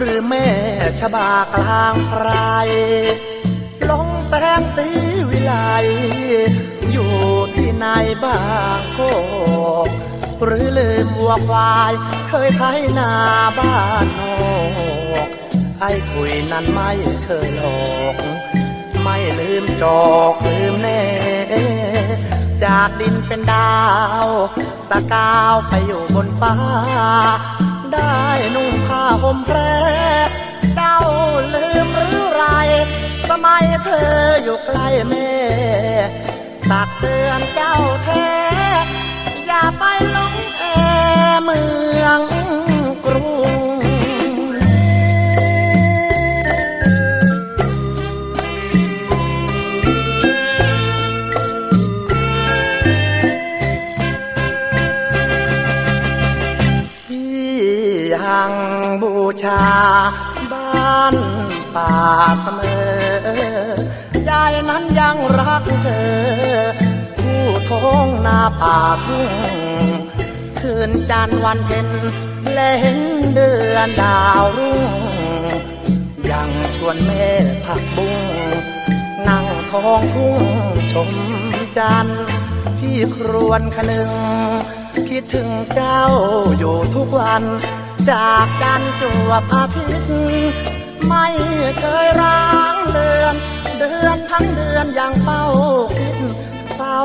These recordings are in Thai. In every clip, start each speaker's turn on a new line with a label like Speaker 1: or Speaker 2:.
Speaker 1: รือแม่ชบากลางไพรลงแสงสีวิไลอยู่ที่ไหนบ้างโกหรือลืมวัวควาย เคยไถนาบ้านนอกไอ้คุยนั้นไม่เคยหลอกไม่ลืมจอกลืมแน่ จากดินเป็นดาวตะกาวไปอยู่บนฟ้า ได้นุ่งผ้าห่มแพรเจ้าลืมหรือไรสมัยเธออยู่ใกล้แม่ตักเตือนเจ้าแท้ ยังบูชา บ้านป่าเสมอยายนั้นยังรักเธอ ผู้ท้องนาป่าทุ่งคืนจันทร์วันเพ็ญและเห็นเดือนดาวรุ่ง ยังชวนแม่ผักบุ้งนั่งท้องทุ่งชมจันทร์ที่ครวนคนึง คิดถึงเจ้าอยู่ทุกวัน จากกันจวบอาทิตย์ ไม่เคยร้างเดือน เดือนทั้งเดือนยังเฝ้าคิดเฝ้า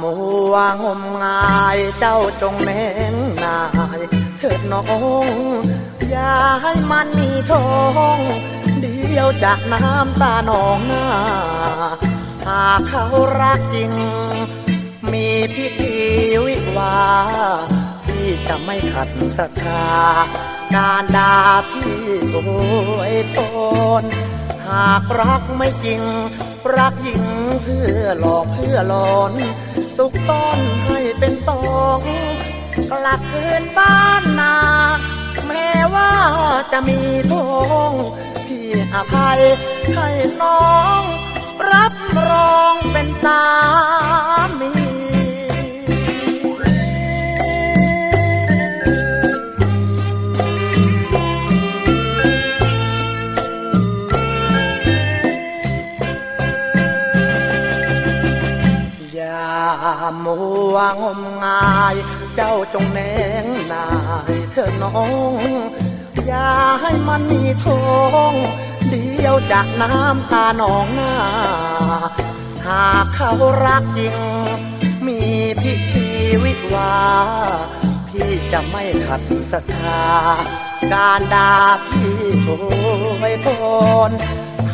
Speaker 1: มัวงมงายเจ้าจงแน่งนายเถิดน้องอย่าให้มันมีทองเดียวจากน้ำตาหนองหน้าหากเขารักจริง มีพิธีวิวาพี่จะไม่ขัดศรัทธาการด่าพี่โวยพรหากรักไม่จริง รักหญิงเพื่อหลอกเพื่อหลอน สุกต้อนให้เป็นสองกลับคืนบ้านนา แม้ว่าจะมีทองพี่อภัยให้น้อง รับรองเป็นสา มัวงมงาย เจ้าจงแนงนายเธอน้อง อย่าให้มันมีทองเดียวจากน้ำตาหนองหน้า หากเขารักจริง มีพิธีวิวา พี่จะไม่ขัดศรัทธา การด่าพี่โวยพร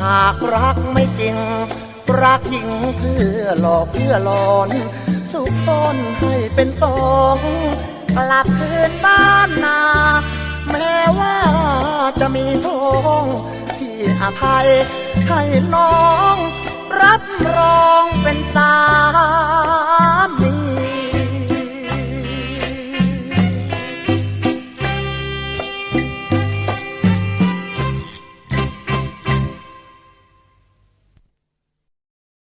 Speaker 1: หากรักไม่จริง รักหญิงเพื่อหลอกเพื่อหลอน สุขซ่อนให้เป็นสองกลับคืนบ้านนา แม้ว่าจะมีทองพี่อภัยให้น้อง